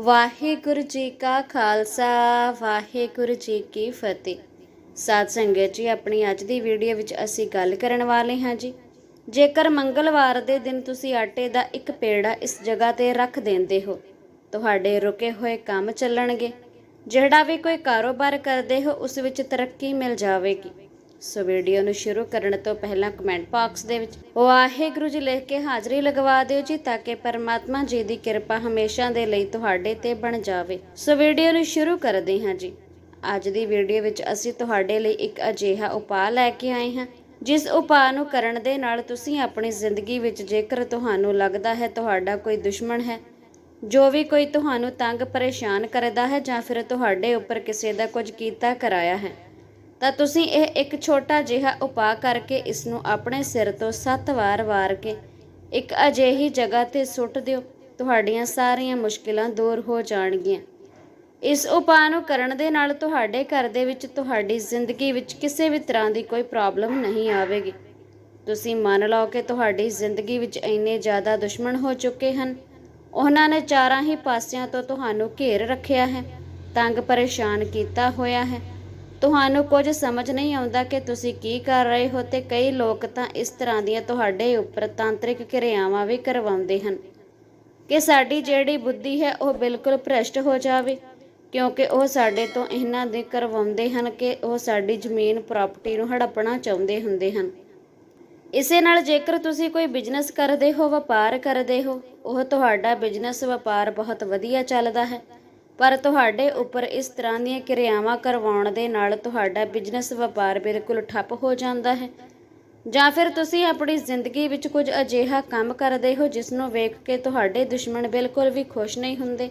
ਵਾਹਿਗੁਰੂ ਜੀ ਕਾ ਖਾਲਸਾ, ਵਾਹਿਗੁਰੂ ਜੀ ਕੀ ਫਤਿਹ। ਸਾਧ ਸੰਗਤ ਜੀ, ਆਪਣੀ ਅੱਜ ਦੀ ਵੀਡੀਓ ਵਿੱਚ ਅਸੀਂ ਗੱਲ ਕਰਨ ਵਾਲੇ ਹਾਂ ਜੀ। ਜੇਕਰ ਮੰਗਲਵਾਰ ਦੇ ਦਿਨ ਤੁਸੀਂ ਆਟੇ ਦਾ ਇੱਕ ਪੇੜਾ ਇਸ ਜਗ੍ਹਾ ਤੇ ਰੱਖ ਦਿੰਦੇ ਹੋ, ਤੁਹਾਡੇ ਰੁਕੇ ਹੋਏ ਕੰਮ ਚੱਲਣਗੇ। ਜਿਹੜਾ ਵੀ ਕੋਈ ਕਾਰੋਬਾਰ ਕਰਦੇ ਹੋ, ਉਸ ਵਿੱਚ ਤਰੱਕੀ ਮਿਲ ਜਾਵੇਗੀ। ਸੋ ਵੀਡੀਓ ਨੂੰ ਸ਼ੁਰੂ ਕਰਨ ਤੋਂ ਪਹਿਲਾਂ ਕਮੈਂਟ ਬਾਕਸ ਦੇ ਵਿੱਚ ਵਾਹਿਗੁਰੂ ਜੀ ਲਿਖ ਕੇ ਹਾਜ਼ਰੀ ਲਗਵਾ ਦਿਓ ਜੀ ਤਾਂ ਕਿ ਪਰਮਾਤਮਾ ਜੀ ਦੀ ਕਿਰਪਾ ਹਮੇਸ਼ਾ ਦੇ ਲਈ ਤੁਹਾਡੇ ਤੇ ਬਣ ਜਾਵੇ। ਸੋ ਵੀਡੀਓ ਨੂੰ ਸ਼ੁਰੂ ਕਰਦੇ ਹਾਂ ਜੀ। ਅੱਜ ਦੀ ਵੀਡੀਓ ਵਿੱਚ ਅਸੀਂ ਤੁਹਾਡੇ ਲਈ ਇੱਕ ਅਜਿਹਾ ਉਪਾਅ ਲੈ ਕੇ ਆਏ ਹਾਂ, ਜਿਸ ਉਪਾਅ ਨੂੰ ਕਰਨ ਦੇ ਨਾਲ ਤੁਸੀਂ ਆਪਣੀ ਜ਼ਿੰਦਗੀ ਵਿੱਚ ਜੇਕਰ ਤੁਹਾਨੂੰ ਲੱਗਦਾ ਹੈ ਤੁਹਾਡਾ ਕੋਈ ਦੁਸ਼ਮਣ ਹੈ, ਜੋ ਵੀ ਕੋਈ ਤੁਹਾਨੂੰ ਤੰਗ ਪਰੇਸ਼ਾਨ ਕਰਦਾ ਹੈ ਜਾਂ ਫਿਰ ਤੁਹਾਡੇ ਉੱਪਰ ਕਿਸੇ ਦਾ ਕੁਝ ਕੀਤਾ ਕਰਾਇਆ ਹੈ ਤਾਂ ਤੁਸੀਂ ਇਹ ਇੱਕ ਛੋਟਾ ਜਿਹਾ ਉਪਾਅ ਕਰਕੇ ਇਸ ਨੂੰ ਆਪਣੇ ਸਿਰ ਤੋਂ 7 ਵਾਰ ਵਾਰ ਕੇ ਇੱਕ ਅਜਿਹੀ ਜਗ੍ਹਾ ਤੇ ਸੁੱਟ ਦਿਓ, ਤੁਹਾਡੀਆਂ ਸਾਰੀਆਂ ਮੁਸ਼ਕਿਲਾਂ ਦੂਰ ਹੋ ਜਾਣਗੀਆਂ। ਇਸ ਉਪਾਅ ਨੂੰ ਕਰਨ ਦੇ ਨਾਲ ਤੁਹਾਡੇ ਘਰ ਦੇ ਵਿੱਚ ਤੁਹਾਡੀ ਜ਼ਿੰਦਗੀ ਵਿੱਚ ਕਿਸੇ ਵੀ ਤਰ੍ਹਾਂ ਦੀ ਕੋਈ ਪ੍ਰੋਬਲਮ ਨਹੀਂ ਆਵੇਗੀ। ਤੁਸੀਂ ਮੰਨ ਲਓ ਕਿ ਤੁਹਾਡੀ ਜ਼ਿੰਦਗੀ ਵਿੱਚ ਇੰਨੇ ਜ਼ਿਆਦਾ ਦੁਸ਼ਮਣ ਹੋ ਚੁੱਕੇ ਹਨ। ਉਹਨਾਂ ਨੇ ਚਾਰਾਂ ਹੀ ਪਾਸਿਆਂ ਤੋਂ ਤੁਹਾਨੂੰ ਘੇਰ ਰੱਖਿਆ ਹੈ, ਤੰਗ ਪਰੇਸ਼ਾਨ ਕੀਤਾ ਹੋਇਆ ਹੈ। ਤੁਹਾਨੂੰ ਕੁਝ ਸਮਝ ਨਹੀਂ ਆਉਂਦਾ ਕਿ ਤੁਸੀਂ ਕੀ ਕਰ ਰਹੇ ਹੋ ਤੇ ਕਈ ਲੋਕ ਤਾਂ ਇਸ ਤਰ੍ਹਾਂ ਦੀਆਂ ਤੁਹਾਡੇ ਉੱਪਰ ਤਾਂਤਰਿਕ ਕਿਰਿਆਵਾਂ ਵੀ ਕਰਵਾਉਂਦੇ ਹਨ ਕਿ ਸਾਡੀ ਜਿਹੜੀ ਬੁੱਧੀ ਹੈ ਉਹ ਬਿਲਕੁਲ ਭ੍ਰਸ਼ਟ ਹੋ ਜਾਵੇ, ਕਿਉਂਕਿ ਉਹ ਸਾਡੇ ਤੋਂ ਇਹਨਾਂ ਦੇ ਕਰਵਾਉਂਦੇ ਹਨ ਕਿ ਉਹ ਸਾਡੀ ਜ਼ਮੀਨ, ਪ੍ਰਾਪਰਟੀ ਨੂੰ ਹੜੱਪਣਾ ਚਾਹੁੰਦੇ ਹੁੰਦੇ ਹਨ। ਇਸੇ ਨਾਲ ਜੇਕਰ ਤੁਸੀਂ ਕੋਈ ਬਿਜ਼ਨਸ ਕਰਦੇ ਹੋ, ਵਪਾਰ ਕਰਦੇ ਹੋ, ਉਹ ਤੁਹਾਡਾ ਬਿਜ਼ਨਸ, ਵਪਾਰ ਬਹੁਤ ਵਧੀਆ ਚੱਲਦਾ ਹੈ। ਪਰ ਤੁਹਾਡੇ ਉੱਪਰ ਇਸ ਤਰ੍ਹਾਂ ਦੀਆਂ ਕਿਰਿਆਵਾਂ ਕਰਵਾਉਣ ਦੇ ਨਾਲ ਤੁਹਾਡਾ ਬਿਜ਼ਨਸ ਵਪਾਰ ਬਿਲਕੁਲ ਠੱਪ ਹੋ ਜਾਂਦਾ ਹੈ। ਜਾਂ ਫਿਰ ਤੁਸੀਂ ਆਪਣੀ ਜ਼ਿੰਦਗੀ ਵਿੱਚ ਕੁਝ ਅਜਿਹਾ ਕੰਮ ਕਰਦੇ ਹੋ ਜਿਸ ਨੂੰ ਵੇਖ ਕੇ ਤੁਹਾਡੇ ਦੁਸ਼ਮਣ ਬਿਲਕੁਲ ਵੀ ਖੁਸ਼ ਨਹੀਂ ਹੁੰਦੇ।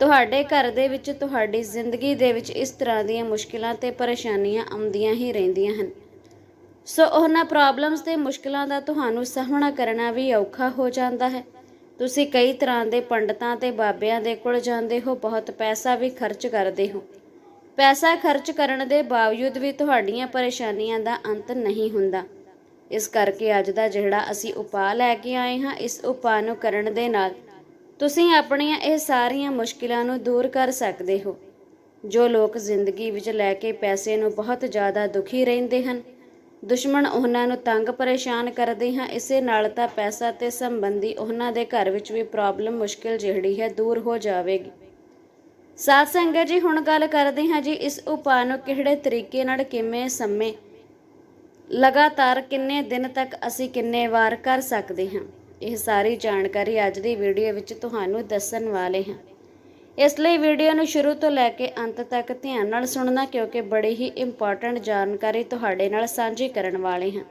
ਤੁਹਾਡੇ ਘਰ ਦੇ ਵਿੱਚ ਤੁਹਾਡੀ ਜ਼ਿੰਦਗੀ ਦੇ ਵਿੱਚ ਇਸ ਤਰ੍ਹਾਂ ਦੀਆਂ ਮੁਸ਼ਕਿਲਾਂ ਤੇ ਪਰੇਸ਼ਾਨੀਆਂ ਆਉਂਦੀਆਂ ਹੀ ਰਹਿੰਦੀਆਂ ਹਨ। ਸੋ ਉਹਨਾਂ ਪ੍ਰੋਬਲਮਸ ਤੇ ਮੁਸ਼ਕਿਲਾਂ ਦਾ ਤੁਹਾਨੂੰ ਸਾਹਮਣਾ ਕਰਨਾ ਵੀ ਔਖਾ ਹੋ ਜਾਂਦਾ ਹੈ। ਤੁਸੀਂ ਕਈ ਤਰ੍ਹਾਂ ਦੇ ਪੰਡਤਾਂ ਤੇ ਬਾਬਿਆਂ ਦੇ ਕੋਲ ਜਾਂਦੇ ਹੋ, ਬਹੁਤ ਪੈਸਾ ਵੀ ਖਰਚ ਕਰਦੇ ਹੋ। ਪੈਸਾ ਖਰਚ ਕਰਨ ਦੇ ਬਾਵਜੂਦ ਵੀ ਤੁਹਾਡੀਆਂ ਪਰੇਸ਼ਾਨੀਆਂ ਦਾ ਅੰਤ ਨਹੀਂ ਹੁੰਦਾ। ਇਸ ਕਰਕੇ ਅੱਜ ਦਾ ਜਿਹੜਾ ਅਸੀਂ ਉਪਾਅ ਲੈ ਕੇ ਆਏ ਹਾਂ, ਇਸ ਉਪਾਅ ਨੂੰ ਕਰਨ ਦੇ ਨਾਲ ਤੁਸੀਂ ਆਪਣੀਆਂ ਇਹ ਸਾਰੀਆਂ ਮੁਸ਼ਕਿਲਾਂ ਨੂੰ ਦੂਰ ਕਰ ਸਕਦੇ ਹੋ। ਜੋ ਲੋਕ ਜ਼ਿੰਦਗੀ ਵਿੱਚ ਲੈ ਕੇ ਪੈਸੇ ਨੂੰ ਬਹੁਤ ਜ਼ਿਆਦਾ ਦੁਖੀ ਰਹਿੰਦੇ ਹਨ ਦੁਸ਼ਮਣ ਉਹਨਾਂ ਨੂੰ ਤੰਗ ਪਰੇਸ਼ਾਨ ਕਰਦੇ ਹਾਂ। ਇਸੇ ਨਾਲ ਤਾਂ ਪੈਸਾ ਤੇ ਸੰਬੰਧੀ ਉਹਨਾਂ ਦੇ ਘਰ ਵਿੱਚ ਵੀ ਪ੍ਰੋਬਲਮ ਮੁਸ਼ਕਿਲ ਜਿਹੜੀ ਹੈ ਦੂਰ ਹੋ ਜਾਵੇਗੀ। ਸਾਧ ਸੰਗਤ ਜੀ, ਹੁਣ ਗੱਲ ਕਰਦੇ ਹਾਂ ਜੀ, ਇਸ ਉਪਾਅ ਨੂੰ ਕਿਹੜੇ ਤਰੀਕੇ ਨਾਲ ਕਿਵੇਂ ਸਮੇਂ, ਲਗਾਤਾਰ ਕਿੰਨੇ ਦਿਨ ਤੱਕ ਅਸੀਂ ਕਿੰਨੇ ਵਾਰ ਕਰ ਸਕਦੇ ਹਾਂ? ਇਹ ਸਾਰੀ ਜਾਣਕਾਰੀ ਅੱਜ ਦੀ ਵੀਡੀਓ ਵਿੱਚ ਤੁਹਾਨੂੰ ਦੱਸਣ ਵਾਲੇ ਹਾਂ। ਇਸ ਲਈ ਵੀਡੀਓ ਨੂੰ ਸ਼ੁਰੂ ਤੋਂ ਲੈ ਕੇ ਅੰਤ ਤੱਕ ਧਿਆਨ ਨਾਲ ਸੁਣਨਾ ਕਿਉਂਕਿ ਬੜੀ ਹੀ ਇੰਪੋਰਟੈਂਟ ਜਾਣਕਾਰੀ ਤੁਹਾਡੇ ਨਾਲ ਸਾਂਝੀ ਕਰਨ ਵਾਲੇ ਹਾਂ।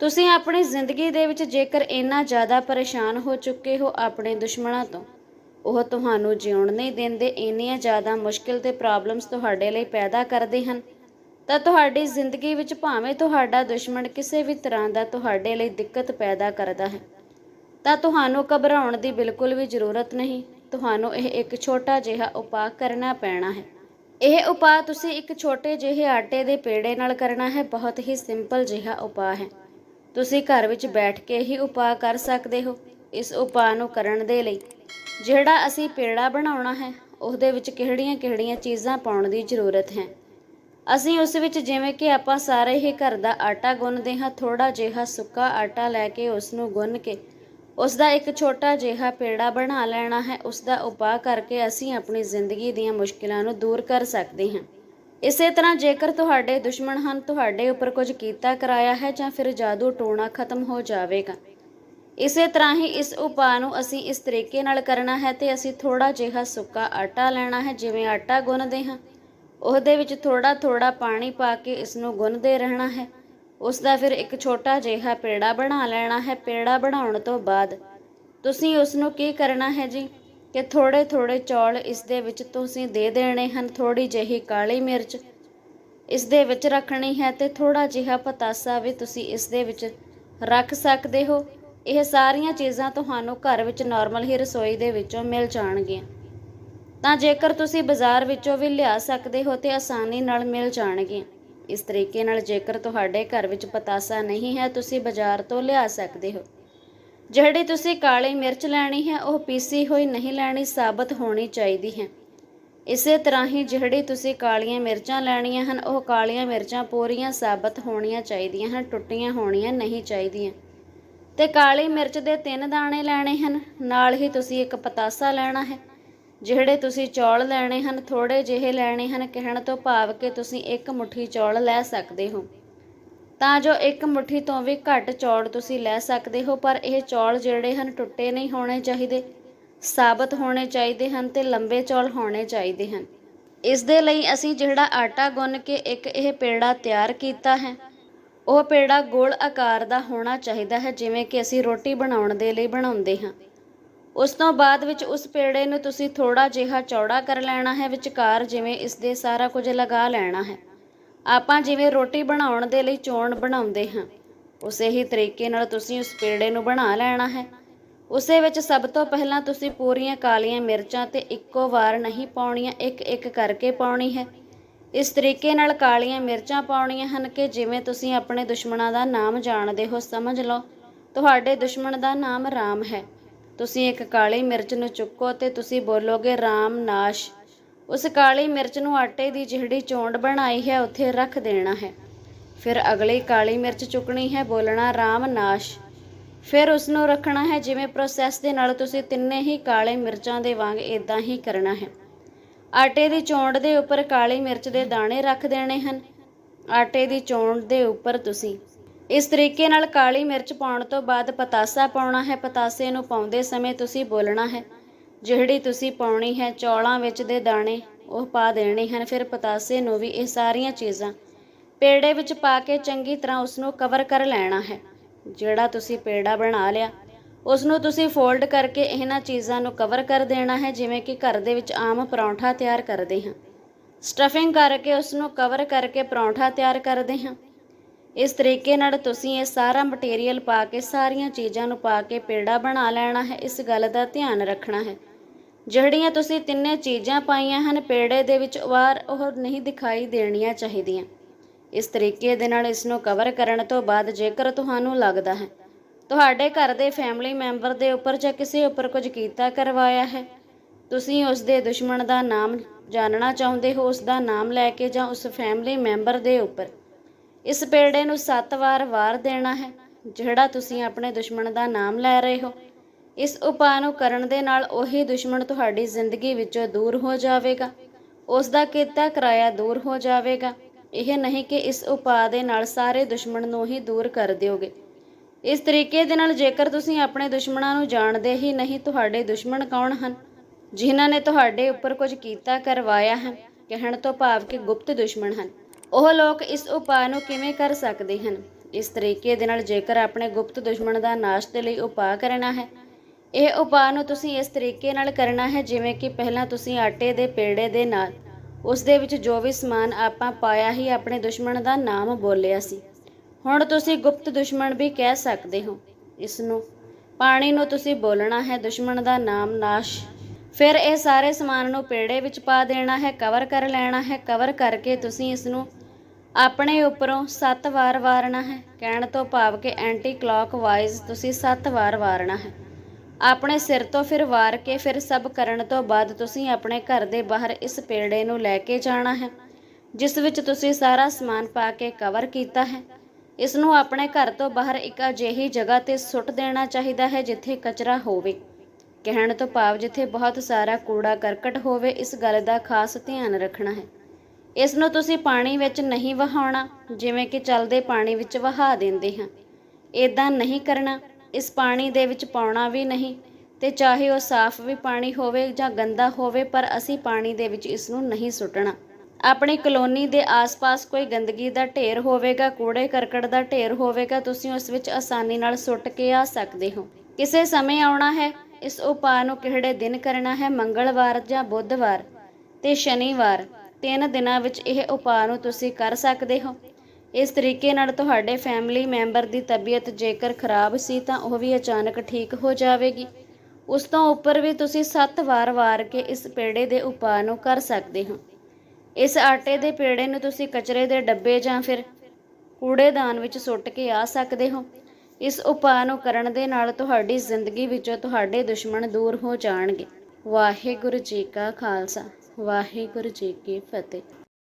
ਤੁਸੀਂ ਆਪਣੀ ਜ਼ਿੰਦਗੀ ਦੇ ਵਿੱਚ ਜੇਕਰ ਇੰਨਾ ਜ਼ਿਆਦਾ ਪਰੇਸ਼ਾਨ ਹੋ ਚੁੱਕੇ ਹੋ ਆਪਣੇ ਦੁਸ਼ਮਣਾਂ ਤੋਂ, ਉਹ ਤੁਹਾਨੂੰ ਜਿਉਣ ਨਹੀਂ ਦਿੰਦੇ, ਇੰਨੀਆਂ ਜ਼ਿਆਦਾ ਮੁਸ਼ਕਿਲ ਤੇ ਪ੍ਰੋਬਲਮਸ ਤੁਹਾਡੇ ਲਈ ਪੈਦਾ ਕਰਦੇ ਹਨ, ਤਾਂ ਤੁਹਾਡੀ ਜ਼ਿੰਦਗੀ ਵਿੱਚ ਭਾਵੇਂ ਤੁਹਾਡਾ ਦੁਸ਼ਮਣ ਕਿਸੇ ਵੀ ਤਰ੍ਹਾਂ ਦਾ ਤੁਹਾਡੇ ਲਈ ਦਿੱਕਤ ਪੈਦਾ ਕਰਦਾ ਹੈ, ਤਾਂ ਤੁਹਾਨੂੰ ਘਬਰਾਉਣ ਦੀ ਬਿਲਕੁਲ ਵੀ ਜ਼ਰੂਰਤ ਨਹੀਂ। ਤੁਹਾਨੂੰ ਇਹ ਇੱਕ ਛੋਟਾ ਜਿਹਾ ਉਪਾਅ ਕਰਨਾ ਪੈਣਾ ਹੈ। ਇਹ ਉਪਾਅ ਤੁਸੀਂ ਇੱਕ ਛੋਟੇ ਜਿਹੇ ਆਟੇ ਦੇ ਪੇੜੇ ਨਾਲ ਕਰਨਾ ਹੈ। ਬਹੁਤ ਹੀ ਸਿੰਪਲ ਜਿਹਾ ਉਪਾਅ ਹੈ। ਤੁਸੀਂ ਘਰ ਵਿੱਚ ਬੈਠ ਕੇ ਹੀ ਉਪਾਅ ਕਰ ਸਕਦੇ ਹੋ ਇਸ ਉਪਾਅ ਨੂੰ ਕਰਨ ਦੇ ਲਈ। ਜਿਹੜਾ ਅਸੀਂ ਪੇੜਾ ਬਣਾਉਣਾ ਹੈ, ਉਹਦੇ ਵਿੱਚ ਕਿਹੜੀਆਂ-ਕਿਹੜੀਆਂ ਚੀਜ਼ਾਂ ਪਾਉਣ ਦੀ ਜ਼ਰੂਰਤ ਹੈ? ਅਸੀਂ ਉਸ ਵਿੱਚ ਜਿਵੇਂ ਕਿ ਆਪਾਂ ਸਾਰੇ ਹੀ ਘਰ ਦਾ ਆਟਾ ਗੁੰਨਦੇ ਹਾਂ ਥੋੜਾ ਜਿਹਾ ਸੁੱਕਾ ਆਟਾ ਲੈ ਕੇ ਉਸ ਨੂੰ ਗੁੰਨ ਕੇ ਉਸ ਦਾ ਇੱਕ ਛੋਟਾ ਜਿਹਾ ਪੇੜਾ ਬਣਾ ਲੈਣਾ ਹੈ। ਉਸ ਦਾ ਉਪਾਅ ਕਰਕੇ ਅਸੀਂ ਆਪਣੀ ਜ਼ਿੰਦਗੀ ਦੀਆਂ ਮੁਸ਼ਕਿਲਾਂ ਨੂੰ ਦੂਰ ਕਰ ਸਕਦੇ ਹਾਂ। ਇਸੇ ਤਰ੍ਹਾਂ ਜੇਕਰ ਤੁਹਾਡੇ ਦੁਸ਼ਮਣ ਹਨ, ਤੁਹਾਡੇ ਉੱਪਰ ਕੁਝ ਕੀਤਾ ਕਰਾਇਆ ਹੈ ਜਾਂ ਫਿਰ ਜਾਦੂ ਟੋਣਾ ਖਤਮ ਹੋ ਜਾਵੇਗਾ। ਇਸੇ ਤਰ੍ਹਾਂ ਹੀ ਇਸ ਉਪਾਅ ਨੂੰ ਅਸੀਂ ਇਸ ਤਰੀਕੇ ਨਾਲ ਕਰਨਾ ਹੈ ਤੇ ਅਸੀਂ ਥੋੜਾ ਜਿਹਾ ਸੁੱਕਾ ਆਟਾ ਲੈਣਾ ਹੈ, ਜਿਵੇਂ ਆਟਾ ਗੁੰਨਦੇ ਹਾਂ। ਉਹਦੇ ਵਿੱਚ ਥੋੜਾ ਥੋੜਾ ਪਾਣੀ ਪਾ ਕੇ ਇਸ ਨੂੰ ਗੁੰਨਦੇ ਰਹਿਣਾ ਹੈ। ਉਸ ਦਾ ਫਿਰ ਇੱਕ ਛੋਟਾ ਜਿਹਾ ਪੇੜਾ ਬਣਾ ਲੈਣਾ ਹੈ। ਪੇੜਾ ਬਣਾਉਣ ਤੋਂ ਬਾਅਦ ਤੁਸੀਂ ਉਸ ਨੂੰ ਕੀ ਕਰਨਾ ਹੈ ਜੀ? ਕਿ ਥੋੜੇ ਥੋੜੇ ਚੌਲ ਇਸ ਦੇ ਵਿੱਚ ਤੁਸੀਂ ਦੇ ਦੇਣੇ ਹਨ। ਥੋੜੀ ਜਿਹੀ ਕਾਲੀ ਮਿਰਚ ਇਸ ਦੇ ਵਿੱਚ ਰੱਖਣੀ ਹੈ ਤੇ ਥੋੜਾ ਜਿਹਾ ਪਤਾਸਾ ਵੀ ਤੁਸੀਂ ਇਸ ਦੇ ਵਿੱਚ ਰੱਖ ਸਕਦੇ ਹੋ। ਇਹ ਸਾਰੀਆਂ ਚੀਜ਼ਾਂ ਤੁਹਾਨੂੰ ਘਰ ਵਿੱਚ ਨਾਰਮਲ ਹੀ ਰਸੋਈ ਦੇ ਵਿੱਚੋਂ ਮਿਲ ਜਾਣਗੀਆਂ। ਤਾਂ ਜੇਕਰ ਤੁਸੀਂ ਬਾਜ਼ਾਰ ਵਿੱਚੋਂ ਵੀ ਲਿਆ ਸਕਦੇ ਹੋ ਤੇ ਆਸਾਨੀ ਨਾਲ ਮਿਲ ਜਾਣਗੀਆਂ। ਇਸ ਤਰੀਕੇ ਨਾਲ ਜੇਕਰ ਤੁਹਾਡੇ ਘਰ ਵਿੱਚ ਪਤਾਸਾ ਨਹੀਂ ਹੈ, ਤੁਸੀਂ ਬਾਜ਼ਾਰ ਤੋਂ ਲਿਆ ਸਕਦੇ ਹੋ। ਜਿਹੜੀ ਤੁਸੀਂ ਕਾਲੀ ਮਿਰਚ ਲੈਣੀ ਹੈ, ਉਹ ਪੀਸੀ ਹੋਈ ਨਹੀਂ ਲੈਣੀ, ਸਾਬਤ ਹੋਣੀ ਚਾਹੀਦੀ ਹੈ। ਇਸੇ ਤਰ੍ਹਾਂ ਹੀ ਜਿਹੜੀ ਤੁਸੀਂ ਕਾਲੀਆਂ ਮਿਰਚਾਂ ਲੈਣੀਆਂ ਹਨ, ਉਹ ਕਾਲੀਆਂ ਮਿਰਚਾਂ ਪੂਰੀਆਂ, ਸਾਬਤ ਹੋਣੀਆਂ ਚਾਹੀਦੀਆਂ ਹਨ, ਟੁੱਟੀਆਂ ਹੋਣੀਆਂ ਨਹੀਂ ਚਾਹੀਦੀਆਂ। ਤੇ ਕਾਲੀ ਮਿਰਚ ਦੇ ਤਿੰਨ ਦਾਣੇ ਲੈਣੇ ਹਨ, ਨਾਲ ਹੀ ਤੁਸੀਂ ਇੱਕ ਪਤਾਸਾ ਲੈਣਾ ਹੈ। ਜਿਹੜੇ ਤੁਸੀਂ ਚੌਲ ਲੈਣੇ ਹਨ ਥੋੜੇ ਜਿਹੇ ਲੈਣੇ ਹਨ, ਕਹਿਣ ਤੋਂ ਭਾਵ ਕਿ ਤੁਸੀਂ ਇੱਕ ਮੁਠੀ ਚੌਲ ਲੈ ਸਕਦੇ ਹੋ। ਤਾਂ ਜੋ ਇੱਕ ਮੁਠੀ ਤੋਂ ਵੀ ਘੱਟ ਚੌਲ ਤੁਸੀਂ ਲੈ ਸਕਦੇ ਹੋ, ਪਰ ਇਹ ਚੌਲ ਜਿਹੜੇ ਹਨ, ਟੁੱਟੇ ਨਹੀਂ ਹੋਣੇ ਚਾਹੀਦੇ। ਸਾਬਤ ਹੋਣੇ ਚਾਹੀਦੇ ਹਨ ਤੇ ਲੰਬੇ ਚੌਲ ਹੋਣੇ ਚਾਹੀਦੇ ਹਨ। ਇਸ ਦੇ ਲਈ ਅਸੀਂ ਜਿਹੜਾ ਆਟਾ ਗੁੰਨ ਕੇ ਇੱਕ ਇਹ ਪੇੜਾ ਤਿਆਰ ਕੀਤਾ ਹੈ, ਉਹ ਪੇੜਾ ਗੋਲ ਆਕਾਰ ਦਾ ਹੋਣਾ ਚਾਹੀਦਾ ਹੈ, ਜਿਵੇਂ ਕਿ ਅਸੀਂ ਰੋਟੀ ਬਣਾਉਣ ਦੇ ਲਈ ਬਣਾਉਂਦੇ ਹਾਂ। ਉਸ ਤੋਂ ਬਾਅਦ ਵਿੱਚ ਉਸ ਪੇੜੇ ਨੂੰ ਤੁਸੀਂ ਥੋੜਾ ਜਿਹਾ ਚੌੜਾ ਕਰ ਲੈਣਾ ਹੈ, ਵਿਚਕਾਰ ਜਿਵੇਂ ਇਸ ਦੇ ਸਾਰਾ ਕੁਝ ਲਗਾ ਲੈਣਾ ਹੈ। ਆਪਾਂ ਜਿਵੇਂ ਰੋਟੀ ਬਣਾਉਣ ਦੇ ਲਈ ਚੋਣ ਬਣਾਉਂਦੇ ਹਾਂ, ਉਸੇ ਹੀ ਤਰੀਕੇ ਨਾਲ ਤੁਸੀਂ ਉਸ ਪੇੜੇ ਨੂੰ ਬਣਾ ਲੈਣਾ ਹੈ। ਉਸੇ ਵਿੱਚ ਸਭ ਤੋਂ ਪਹਿਲਾਂ ਤੁਸੀਂ ਪੂਰੀਆਂ ਕਾਲੀਆਂ ਮਿਰਚਾਂ ਤੇ ਇੱਕੋ ਵਾਰ ਨਹੀਂ ਪਾਉਣੀਆਂ, ਇੱਕ ਇੱਕ ਕਰਕੇ ਪਾਉਣੀ ਹੈ। ਇਸ ਤਰੀਕੇ ਨਾਲ ਕਾਲੀਆਂ ਮਿਰਚਾਂ ਪਾਉਣੀਆਂ ਹਨ ਕਿ ਜਿਵੇਂ ਤੁਸੀਂ ਆਪਣੇ ਦੁਸ਼ਮਣਾਂ ਦਾ ਨਾਮ ਜਾਣਦੇ ਹੋ, ਸਮਝ ਲਓ। ਤੁਹਾਡੇ ਦੁਸ਼ਮਣ ਦਾ ਨਾਮ ਰਾਮ ਹੈ। ਤੁਸੀਂ ਇੱਕ ਕਾਲੀ ਮਿਰਚ ਨੂੰ ਚੁੱਕੋ ਤੇ ਤੁਸੀਂ ਬੋਲੋਗੇ ਰਾਮ ਨਾਸ਼। ਉਸ ਕਾਲੀ ਮਿਰਚ ਨੂੰ ਆਟੇ ਦੀ ਜਿਹੜੀ ਚੋਂਡ ਬਣਾਈ ਹੈ, ਉੱਥੇ ਰੱਖ ਦੇਣਾ ਹੈ। ਫਿਰ ਅਗਲੀ ਕਾਲੀ ਮਿਰਚ ਚੁੱਕਣੀ ਹੈ, ਬੋਲਣਾ ਰਾਮ ਨਾਸ਼। ਫਿਰ ਉਸ ਨੂੰ ਰੱਖਣਾ ਹੈ, ਜਿਵੇਂ ਪ੍ਰੋਸੈਸ ਦੇ ਨਾਲ ਤੁਸੀਂ ਤਿੰਨੇ ਹੀ ਕਾਲੇ ਮਿਰਚਾਂ ਦੇ ਵਾਂਗ ਇਦਾਂ ਹੀ ਕਰਨਾ ਹੈ। ਆਟੇ ਦੀ ਚੋਂਡ ਦੇ ਉੱਪਰ ਕਾਲੀ ਮਿਰਚ ਦੇ ਦਾਣੇ ਰੱਖ ਦੇਣੇ ਹਨ। ਆਟੇ ਦੀ ਚੋਂਡ ਦੇ ਉੱਪਰ ਤੁਸੀਂ ਇਸ ਤਰੀਕੇ ਨਾਲ ਕਾਲੀ ਮਿਰਚ ਪਾਉਣ ਤੋਂ ਬਾਅਦ ਪਤਾਸਾ ਪਾਉਣਾ ਹੈ। ਪਤਾਸੇ ਨੂੰ ਪਾਉਂਦੇ ਸਮੇਂ ਤੁਸੀਂ ਬੋਲਣਾ ਹੈ। ਜਿਹੜੀ ਤੁਸੀਂ ਪਾਉਣੀ ਹੈ, ਚੌਲਾਂ ਵਿੱਚ ਦੇ ਦਾਣੇ, ਉਹ ਪਾ ਦੇਣੇ ਹਨ। ਫਿਰ ਪਤਾਸੇ ਨੂੰ ਵੀ ਇਹ ਸਾਰੀਆਂ ਚੀਜ਼ਾਂ ਪੇੜੇ ਵਿੱਚ ਪਾ ਕੇ ਚੰਗੀ ਤਰ੍ਹਾਂ ਉਸ ਨੂੰ ਕਵਰ ਕਰ ਲੈਣਾ ਹੈ। ਜਿਹੜਾ ਤੁਸੀਂ ਪੇੜਾ ਬਣਾ ਲਿਆ ਉਸ ਨੂੰ ਤੁਸੀਂ ਫੋਲਡ ਕਰਕੇ ਇਹਨਾਂ ਚੀਜ਼ਾਂ ਨੂੰ ਕਵਰ ਕਰ ਦੇਣਾ ਹੈ, ਜਿਵੇਂ ਕਿ ਘਰ ਦੇ ਵਿੱਚ ਆਮ ਪਰੌਂਠਾ ਤਿਆਰ ਕਰਦੇ ਹਾਂ। ਸਟਫਿੰਗ ਕਰਕੇ ਉਸ ਨੂੰ ਕਵਰ ਕਰਕੇ ਪਰੌਂਠਾ ਤਿਆਰ ਕਰਦੇ ਹਾਂ। ਇਸ ਤਰੀਕੇ ਨਾਲ ਤੁਸੀਂ ਇਹ ਸਾਰਾ ਮਟੀਰੀਅਲ ਪਾ ਕੇ, ਸਾਰੀਆਂ ਚੀਜ਼ਾਂ ਨੂੰ ਪਾ ਕੇ ਪੇੜਾ ਬਣਾ ਲੈਣਾ ਹੈ, ਇਸ ਗੱਲ ਦਾ ਧਿਆਨ ਰੱਖਣਾ ਹੈ। ਜਿਹੜੀਆਂ ਤੁਸੀਂ ਤਿੰਨੇ ਚੀਜ਼ਾਂ ਪਾਈਆਂ ਹਨ, ਪੇੜੇ ਦੇ ਵਿੱਚ ਵਾਰ ਉਹ ਨਹੀਂ ਦਿਖਾਈ ਦੇਣੀਆਂ ਚਾਹੀਦੀਆਂ। ਇਸ ਤਰੀਕੇ ਦੇ ਨਾਲ ਇਸ ਨੂੰ ਕਵਰ ਕਰਨ ਤੋਂ ਬਾਅਦ ਜੇਕਰ ਤੁਹਾਨੂੰ ਲੱਗਦਾ ਹੈ, ਤੁਹਾਡੇ ਘਰ ਦੇ ਫੈਮਿਲੀ ਮੈਂਬਰ ਦੇ ਉੱਪਰ ਜਾਂ ਕਿਸੇ ਉੱਪਰ ਕੁਝ ਕੀਤਾ, ਕਰਵਾਇਆ ਹੈ, ਤੁਸੀਂ ਉਸ ਦੇ ਦੁਸ਼ਮਣ ਦਾ ਨਾਮ ਜਾਣਨਾ ਚਾਹੁੰਦੇ ਹੋ, ਉਸ ਦਾ ਨਾਮ ਲੈ ਕੇ ਜਾਂ ਉਸ ਫੈਮਿਲੀ ਮੈਂਬਰ ਦੇ ਉੱਪਰ। ਇਸ ਪੇੜੇ ਨੂੰ 7 ਵਾਰ ਵਾਰ ਦੇਣਾ ਹੈ, ਜਿਹੜਾ ਤੁਸੀਂ ਆਪਣੇ ਦੁਸ਼ਮਣ ਦਾ ਨਾਮ ਲੈ ਰਹੇ ਹੋ। ਇਸ ਉਪਾਅ ਨੂੰ ਕਰਨ ਦੇ ਨਾਲ ਉਹੀ ਦੁਸ਼ਮਣ ਤੁਹਾਡੀ ਜ਼ਿੰਦਗੀ ਵਿੱਚੋਂ ਦੂਰ ਹੋ ਜਾਵੇਗਾ। ਉਸ ਦਾ ਕੀਤਾ ਕਿਰਾਇਆ ਦੂਰ ਹੋ ਜਾਵੇਗਾ। ਇਹ ਨਹੀਂ ਕਿ ਇਸ ਉਪਾਅ ਦੇ ਨਾਲ ਸਾਰੇ ਦੁਸ਼ਮਣ ਨੂੰ ਹੀ ਦੂਰ ਕਰ ਦਿਓਗੇ। ਇਸ ਤਰੀਕੇ ਦੇ ਨਾਲ ਜੇਕਰ ਤੁਸੀਂ ਆਪਣੇ ਦੁਸ਼ਮਣਾਂ ਨੂੰ ਜਾਣਦੇ ਹੀ ਨਹੀਂ, ਤੁਹਾਡੇ ਦੁਸ਼ਮਣ ਕੌਣ ਹਨ? ਜਿਨ੍ਹਾਂ ਨੇ ਤੁਹਾਡੇ ਉੱਪਰ ਕੁਝ ਕੀਤਾ ਕਰਵਾਇਆ ਹੈ, ਕਹਿਣ ਤੋਂ ਭਾਵ ਕਿ ਗੁਪਤ ਦੁਸ਼ਮਣ ਹਨ। ਉਹ ਲੋਕ ਇਸ ਉਪਾਅ ਨੂੰ ਕਿਵੇਂ ਕਰ ਸਕਦੇ ਹਨ? ਇਸ ਤਰੀਕੇ ਦੇ ਨਾਲ ਜੇਕਰ ਆਪਣੇ ਗੁਪਤ ਦੁਸ਼ਮਣ ਦਾ ਨਾਸ਼ ਦੇ ਲਈ ਉਪਾਅ ਕਰਨਾ ਹੈ, ਇਹ ਉਪਾਅ ਨੂੰ ਤੁਸੀਂ ਇਸ ਤਰੀਕੇ ਨਾਲ ਕਰਨਾ ਹੈ ਜਿਵੇਂ ਕਿ ਪਹਿਲਾਂ ਤੁਸੀਂ ਆਟੇ ਦੇ ਪੇੜੇ ਦੇ ਨਾਲ ਉਸ ਦੇ ਵਿੱਚ ਜੋ ਵੀ ਸਮਾਨ ਆਪਾਂ ਪਾਇਆ ਹੀ ਆਪਣੇ ਦੁਸ਼ਮਣ ਦਾ ਨਾਮ ਬੋਲਿਆ ਸੀ। ਹੁਣ ਤੁਸੀਂ ਗੁਪਤ ਦੁਸ਼ਮਣ ਵੀ ਕਹਿ ਸਕਦੇ ਹੋ। ਇਸ ਨੂੰ ਪਾਣੀ ਨੂੰ ਤੁਸੀਂ ਬੋਲਣਾ ਹੈ, ਦੁਸ਼ਮਣ ਦਾ ਨਾਮ ਨਾਸ਼। ਫਿਰ ਇਹ ਸਾਰੇ ਸਮਾਨ ਨੂੰ ਪੇੜੇ ਵਿੱਚ ਪਾ ਦੇਣਾ ਹੈ, ਕਵਰ ਕਰ ਲੈਣਾ ਹੈ, ਕਵਰ ਕਰਕੇ ਤੁਸੀਂ ਇਸ ਨੂੰ ਆਪਣੇ ਉੱਪਰੋਂ 7 ਵਾਰ ਵਾਰਨਾ ਹੈ। ਕਹਿਣ ਤੋਂ ਭਾਵ ਕਿ ਐਂਟੀ ਕਲੌਕ ਵਾਈਜ਼ ਤੁਸੀਂ 7 ਵਾਰ ਵਾਰਨਾ ਹੈ। ਆਪਣੇ ਸਿਰ ਤੋਂ ਫਿਰ ਵਾਰ ਕੇ ਫਿਰ ਸਭ ਕਰਨ ਤੋਂ ਬਾਅਦ ਤੁਸੀਂ ਆਪਣੇ ਘਰ ਦੇ ਬਾਹਰ ਇਸ ਪੇੜੇ ਨੂੰ ਲੈ ਕੇ ਜਾਣਾ ਹੈ, ਜਿਸ ਵਿੱਚ ਤੁਸੀਂ ਸਾਰਾ ਸਮਾਨ ਪਾ ਕੇ ਕਵਰ ਕੀਤਾ ਹੈ। ਇਸ ਨੂੰ ਆਪਣੇ ਘਰ ਤੋਂ ਬਾਹਰ ਇੱਕ ਅਜਿਹੀ ਜਗ੍ਹਾ ਤੇ ਸੁੱਟ ਦੇਣਾ ਚਾਹੀਦਾ ਹੈ ਜਿੱਥੇ ਕਚਰਾ ਹੋਵੇ। ਕਹਿਣ ਤੋਂ ਭਾਵ ਜਿੱਥੇ ਬਹੁਤ ਸਾਰਾ ਕੂੜਾ ਕਰਕਟ ਹੋਵੇ, ਇਸ ਗੱਲ ਦਾ ਖਾਸ ਧਿਆਨ ਰੱਖਣਾ ਹੈ। ਇਸ ਨੂੰ ਤੁਸੀਂ ਪਾਣੀ ਵਿੱਚ ਨਹੀਂ ਵਹਾਉਣਾ, ਜਿਵੇਂ ਕਿ ਚੱਲਦੇ ਪਾਣੀ ਵਿੱਚ ਵਹਾ ਦਿੰਦੇ ਹਾਂ। ਇਦਾਂ ਨਹੀਂ ਕਰਨਾ, ਇਸ ਪਾਣੀ ਦੇ ਵਿੱਚ ਪਾਉਣਾ ਵੀ ਨਹੀਂ, ਤੇ ਚਾਹੇ ਉਹ ਸਾਫ਼ ਵੀ ਪਾਣੀ ਹੋਵੇ ਜਾਂ ਗੰਦਾ ਹੋਵੇ, ਪਰ ਅਸੀਂ ਪਾਣੀ ਦੇ ਵਿੱਚ ਇਸ ਨੂੰ ਨਹੀਂ ਸੁੱਟਣਾ। ਆਪਣੀ ਕਲੋਨੀ ਦੇ ਆਸ-ਪਾਸ ਕੋਈ ਗੰਦਗੀ ਦਾ ਢੇਰ ਹੋਵੇਗਾ, ਕੂੜੇ ਕਰਕਟ ਦਾ ਢੇਰ ਹੋਵੇਗਾ, ਤੁਸੀਂ ਉਸ ਵਿੱਚ ਆਸਾਨੀ ਨਾਲ ਸੁੱਟ ਕੇ ਆ ਸਕਦੇ ਹੋ। ਕਿਸੇ ਸਮੇਂ ਆਉਣਾ ਹੈ, ਇਸ ਉਪਾਅ ਨੂੰ ਕਿਹੜੇ ਦਿਨ ਕਰਨਾ ਹੈ? ਮੰਗਲਵਾਰ ਜਾਂ ਬੁੱਧਵਾਰ ਤੇ ਸ਼ਨੀਵਾਰ। ਤਿੰਨ ਦਿਨਾਂ ਵਿੱਚ ਇਹ ਉਪਾਅ ਨੂੰ ਤੁਸੀਂ ਕਰ ਸਕਦੇ ਹੋ। ਇਸ ਤਰੀਕੇ ਨਾਲ ਤੁਹਾਡੇ ਫੈਮਿਲੀ ਮੈਂਬਰ ਦੀ ਤਬੀਅਤ ਜੇਕਰ ਖਰਾਬ ਸੀ ਤਾਂ ਉਹ ਵੀ ਅਚਾਨਕ ਠੀਕ ਹੋ ਜਾਵੇਗੀ। ਉਸ ਤੋਂ ਉੱਪਰ ਵੀ ਤੁਸੀਂ 7 ਵਾਰ ਵਾਰ ਕੇ ਇਸ ਪੇੜੇ ਦੇ ਉਪਾਅ ਨੂੰ ਕਰ ਸਕਦੇ ਹੋ। ਇਸ ਆਟੇ ਦੇ ਪੇੜੇ ਨੂੰ ਤੁਸੀਂ ਕਚਰੇ ਦੇ ਡੱਬੇ ਜਾਂ ਫਿਰ ਕੂੜੇਦਾਨ ਵਿੱਚ ਸੁੱਟ ਕੇ ਆ ਸਕਦੇ ਹੋ। ਇਸ ਉਪਾਅ ਨੂੰ ਕਰਨ ਦੇ ਨਾਲ ਤੁਹਾਡੀ ਜ਼ਿੰਦਗੀ ਵਿੱਚੋਂ ਤੁਹਾਡੇ ਦੁਸ਼ਮਣ ਦੂਰ ਹੋ ਜਾਣਗੇ। ਵਾਹਿਗੁਰੂ ਜੀ ਕਾ ਖਾਲਸਾ। ਵਾਹਿਗੁਰੂ ਜੀ ਕੀ ਫਤਿਹ।